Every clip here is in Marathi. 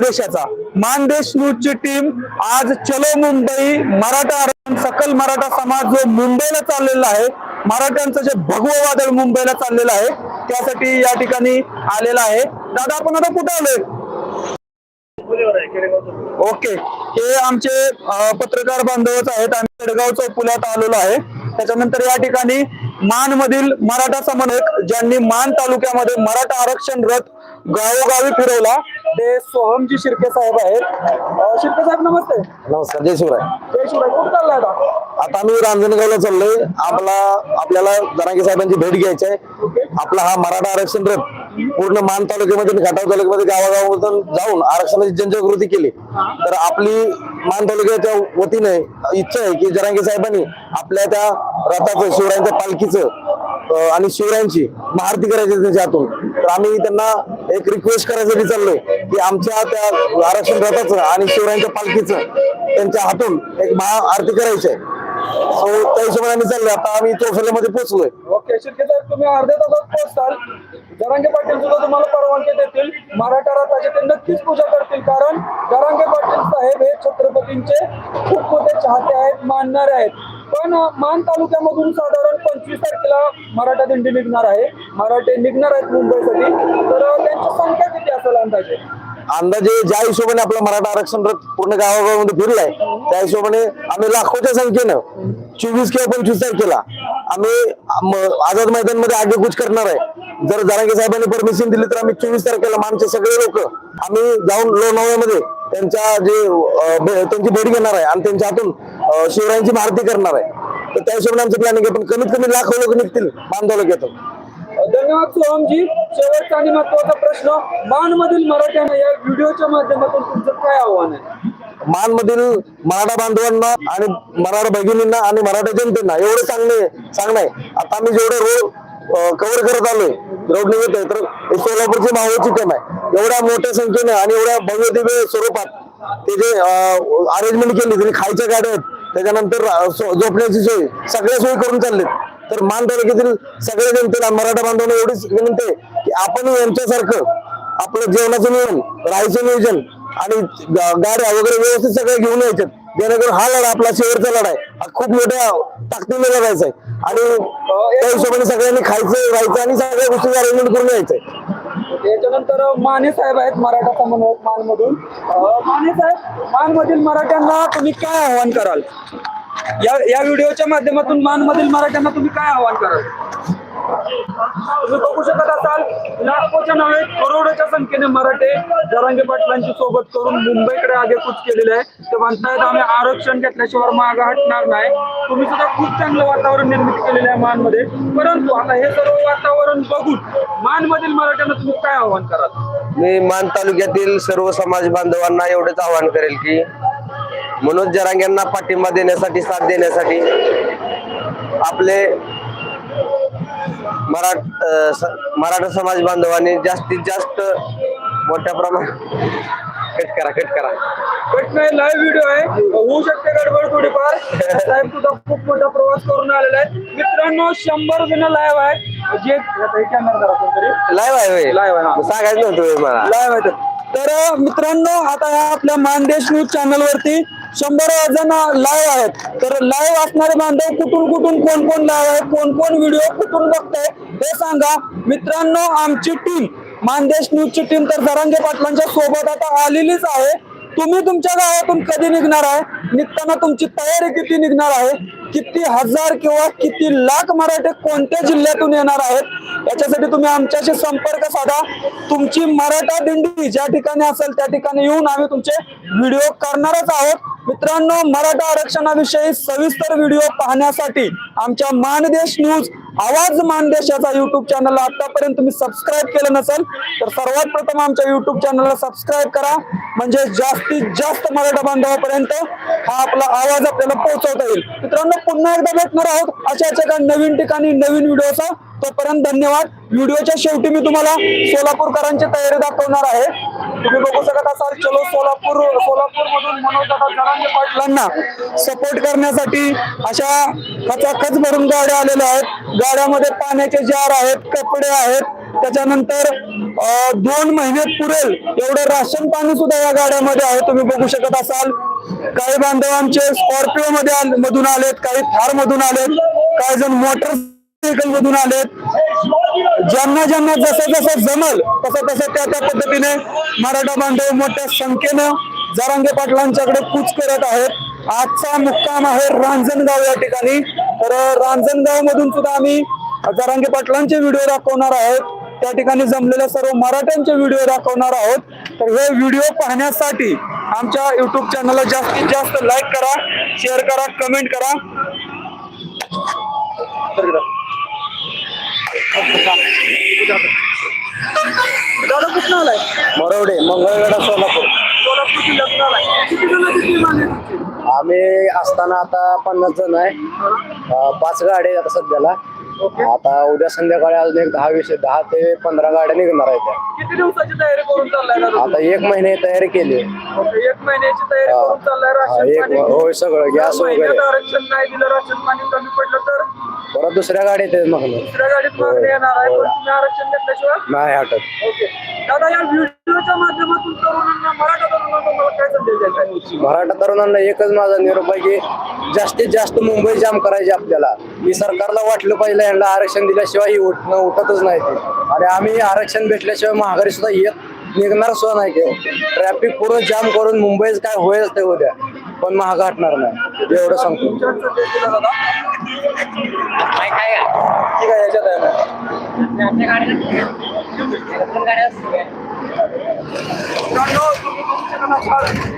देशाचा. मानदेश न्यूजची टीम आज चलो मुंबई मराठा आरक्षण सकल मराठा समाज जो मुंबईला चाललेला आहे मराठ्यांचं जे भगवं वादळ मुंबईला चाललेलं आहे त्यासाठी या ठिकाणी आलेला आहे. दादा आपण आता कुठे आलोय? ओके. हे आमचे पत्रकार बांधवच आहेत. आम्ही पेडगाव चौपुल्यात आलेलो आहे. त्याच्यानंतर या ठिकाणी मान मधील मराठा समन्वयक ज्यांनी मान तालुक्यामध्ये मराठा आरक्षण रथ गावोगावी फिरवला. ते सोहमजी शिर्के साहेब आहेत. अ, शिर्के साहेब नमस्ते. नमस्कार जय शिवराय. जय शिवराय. कुठं चाललाय आता? आता आम्ही रांजणगावला चाललोय. आपला आपल्याला जरांगे साहेबांची भेट घ्यायची आहे आपला हा मराठा आरक्षण रथ पूर्ण मान तालुक्यामध्ये आणि खटाव तालुक्यामध्ये गावागावामधून जाऊन आरक्षणाची जनजागृती केली. तर आपली मान तालुक्याच्या वतीने इच्छा आहे की जरांगे साहेबांनी आपल्या त्या रथाचं शिवरायांच्या पालखीचं अं, आणि शिवरायांची महाआरती करायची त्यांच्या हातून. तर आम्ही त्यांना एक रिक्वेस्ट करायसाठी चाललोय की आमच्या त्या आरक्षण रथाचं आणि शिवरायांच्या पालखीचं त्यांच्या हातून एक महाआरती करायची आहे. सो त्या हिशोबाने आम्ही चाललोय. आता आम्ही चौफल्यामध्ये पोहोचलोय. ओके तुम्ही अर्ध्या तासात पोहोचताल. जरांगे पाटील सुद्धा तुम्हाला परवानगी देतील. मराठा रथाची ते नक्कीच पूजा करतील. कारण जरांगे पाटील साहेब हे छत्रपतींचे खूप मोठे चाहते आहेत मानणारे आहेत. पण मान तालुक्यामधून साधारण पंचवीस तारखेला मराठा दिंडी निघणार आहे. मराठे निघणार आहेत मुंबईसाठी. तर त्यांची संख्या किती असेल अंदाजे? अंदाजे ज्या हिशोबाने आपला मराठा आरक्षण रथ पूर्ण गावागावामध्ये फिरलाय त्या हिशोबाने आम्ही लाखोच्या संख्येनं चोवीस किंवा पंचवीस तारखेला आम्ही आझाद मैदानमध्ये आगेकूच करणार आहे. जर जरांगे साहेबांनी परमिशन दिली तर आम्ही चोवीस तारखेला मानचे आमचे सगळे लोक आम्ही जाऊन लोणावळ्यामध्ये त्यांच्या जे त्यांची भेट घेणार आहे आणि त्यांच्या हातून शिवरायांची भारती करणार आहे. तर त्या हिशोबाने आमचं प्लॅनिंग आहे. पण कमीत कमी लाखो लोक निघतील बांधव लोक येतात. धन्यवाद सोहमजी शेवटचा आणि महत्त्वाचा प्रश्न मान मधील मराठ्यांना या व्हिडिओच्या माध्यमातून तुमचं काय आव्हान आहे? मान मधील मराठा बांधवांना आणि मराठा भगिनींना आणि मराठा जनतेना एवढं सांगणे सांगणं. आहे आता आम्ही जेवढे रोड कव्हर करत आलोय रोड निघत आहे तर सोलापूरची मावळची टीम आहे. एवढ्या मोठ्या संख्येने आणि एवढ्या भव्य दिव्य स्वरूपात ते जे अरेंजमेंट केली त्यांनी खायच्या गाड्या आहेत त्याच्यानंतर झोपण्याची सोय सगळ्या सोयी करून चाललेत. तर मान तालुक्यातील सगळ्या जनतेला मराठा बांधवांना एवढीच विनंती आहे की आपण यांच्यासारखं आपलं जेवणाचं नियोजन राहायचं नियोजन आणि गाड्या वगैरे व्यवस्थित सगळ्या घेऊन यायच्यात. जेणेकरून हा लढा आपला शेवटचा लढा आहे. हा खूप मोठ्या ताकदीने लढायचा आहे. आणि त्या हिशोबाने सगळ्यांनी खायचं राहायचं आणि सगळ्या गोष्टी अरेंजमेंट करून यायचंय. त्याच्यानंतर माने साहेब आहेत मराठा समन्वयक मान मधून माने साहेब मान मधील मराठ्यांना तुम्ही काय आव्हान कराल? या या व्हिडिओच्या माध्यमातून मान मधील मराठ्यांना तुम्ही काय आव्हान कराल? तुम्ही बघू शकत असाल लाखोच्या नव्हे करोडोच्या संख्येने मराठे जरांगे पाटलांची सोबत करून मुंबईकडे आगेकूच केलेले आहे. ते म्हणतायत आम्ही आरक्षण घेतल्याशिवाय मागे हटणार नाही. तुम्ही सुद्धा खूप चांगलं वातावरण निर्मिती केलेलं आहे मानमध्ये. परंतु आता हे सर्व वातावरण बघून मान मधील मराठ्यांना तुम्ही काय आव्हान कराल? मी मान तालुक्यातील सर्व समाज बांधवांना एवढंच आवाहन करेल की मनोज जरांग पाठिंबा देण्यासाठी साथ देण्यासाठी आपले मराठ मराठा समाज बांधवांनी जास्तीत जास्त मोठ्या प्रमाणात कट करा कट करा. कट नाही लाईव्ह व्हिडिओ आहे. होऊ शकते गडबड थोडीफार. साहेब सुद्धा खूप मोठा प्रवास करून आलेला आहे. मित्रांनो शंभर जण लाईव्ह आहेत. जे लाईव्ह आहे? Live आहे. सांगायचं नव्हतं मला. लाईव्ह आहेत तर मित्रांनो आता आपल्या मानदेश न्यूज चॅनल वरती शंभर जण लाईव्ह आहेत. तर लाईव्ह असणारे बांधव कुठून कुठून कोण कोण लाईव्ह आहेत कोण कोण व्हिडिओ कुठून बघताय हे सांगा. मित्रांनो आमची टीम मानदेश न्यूजची टीम तर जरांगे पाटलांच्या सोबत आता आलेलीच आहे. तुम्ही तुमच्या गावातून कधी निघणार आहे? निघताना तुमची तयारी किती निघणार आहे? किती हजार किंवा किती लाख मराठे कोणत्या जिल्ह्यातून येणार आहेत? याच्यासाठी तुम्ही आमच्याशी संपर्क साधा. तुमची मराठा दिंडी ज्या ठिकाणी असेल त्या ठिकाणी येऊन आम्ही तुमचे व्हिडिओ करणारच आहोत. मित्रांनो मराठा आरक्षणाविषयी सविस्तर व्हिडिओ पाहण्यासाठी आमच्या मानदेश न्यूज आवाज मानदेशाचा युट्यूब चॅनलला आतापर्यंत तुम्ही सबस्क्राईब केलं नसेल तर सर्वात प्रथम आमच्या युट्यूब चॅनलला सबस्क्राईब करा. म्हणजे जास्तीत जास्त मराठा बांधवापर्यंत हा आपला आवाज आपल्याला पोहोचवता येईल. मित्रांनो पुन्हा एकदा भेटणार आहोत अशाच एका नवीन ठिकाणी नवीन व्हिडिओचा तोपर्यंत धन्यवाद. व्हिडिओच्या शेवटी मी तुम्हाला सोलापूरकरांची तयारी दाखवणार आहे. तुम्ही बघू शकत असाल चलो सोलापूर सोलापूर मधून मनोज पाटलांना सपोर्ट करण्यासाठी अशा खचाखच भरून गाड्या आलेल्या आहेत. गाड्यामध्ये पाण्याचे जार आहेत कपडे आहेत. त्याच्यानंतर दोन महिने पुरेल एवढं राशन पाणी सुद्धा या गाड्यामध्ये आहे. तुम्ही बघू शकत असाल काही बांधवांचे स्कॉर्पिओ मध्ये आल- मधून आलेत काही थार मधून आलेत. काही जण मोटर मधून आलेत. ज्यांना ज्यांना जसं जसं जमल तसं तसं त्या त्या पद्धतीने मराठा बांधव मोठ्या संख्येनं जारांगे पाटलांच्याकडे कूच करत आहेत. आजचा मुक्काम आहे रांजणगाव या ठिकाणी. तर रांजणगाव मधून सुद्धा आम्ही जारांगे पाटलांचे व्हिडिओ दाखवणार आहोत. त्या ठिकाणी जमलेल्या सर्व मराठ्यांचे व्हिडिओ दाखवणार आहोत. तर हे व्हिडिओ पाहण्यासाठी आमच्या युट्यूब चॅनलला जास्तीत जास्त लाईक करा शेअर करा कमेंट करा. दादा कुठं आलाय मरवडे मंगळवेढा सोलापूर. जिल्ह्यातून आलाय किती? आम्ही असताना आता पन्नास जण आहे. अं, पाच गाड्या आहेत आता सध्याला. आता उद्या संध्याकाळी अजून एक दहा वीस दहा ते पंधरा गाड्या निघणार आहेत त्या. किती दिवसाची तयारी करून चाललाय दादा आता एक महिने तयारी केली. ओके, एक महिन्याची तयारी. करून चाललाय हा, राशन एक पाणी होय सगळं गॅस महिन्यात वगैरे. आरक्षण नाही दिलं राशन पाणी कमी पडलं तर? परत दुसऱ्या गाड्या आहेत मग दुसऱ्या गाडीत मागणी येणार आहे पण तुम्ही आरक्षण घेतल्याशिवाय? नाही हटत. ओके. दादा या व्हिडिओच्या माध्यमातून तरुणांना मराठा तरुणांना मला काय संदेश द्यायचा आहे? मराठा तरुणांना एकच माझा निरोप आहे की जास्तीत जास्त मुंबई जाम करायची आपल्याला. की सरकारला वाटलं पाहिजे यांना आरक्षण दिल्याशिवाय ही उठ उठतच नाही ते. आणि आम्ही आरक्षण भेटल्याशिवाय महागारी सुद्धा येत निघणार सुद्धा नाही ट्रॅफिक पूर्ण जाम करून मुंबईत काय होईल ते उद्या. पण महाग हटणार नाही. एवढं सांगतो. दिला दादा ठीक आहे याच्यात आहे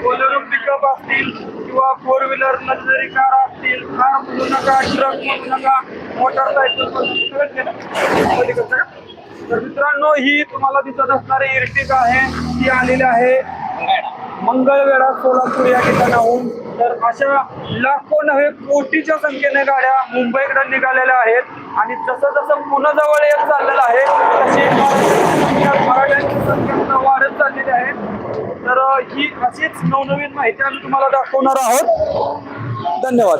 बोलेरो पिकअप असतील किंवा फोर व्हीलर लक्झरी कार असतील कार म्हणू नका ट्रक म्हणू नका मोटरसायकल. तर मित्रांनो ही तुम्हाला दिसत असणारी इर्टिका आहे ती आलेली आहे. मंगळवेढा सोलापूर या ठिकाणाहून. तर अशा लाखो नव्हे कोटीच्या संख्येने गाड्या मुंबईकडे निघालेल्या आहेत. आणि जसं जसं पुन्हा जवळ येत चाललेलं आहे तशी मराठ्यांची संख्या- वाढत चाललेली आहे. तर ही अशीच नवनवीन माहिती आम्ही तुम्हाला दाखवणार आहोत. धन्यवाद.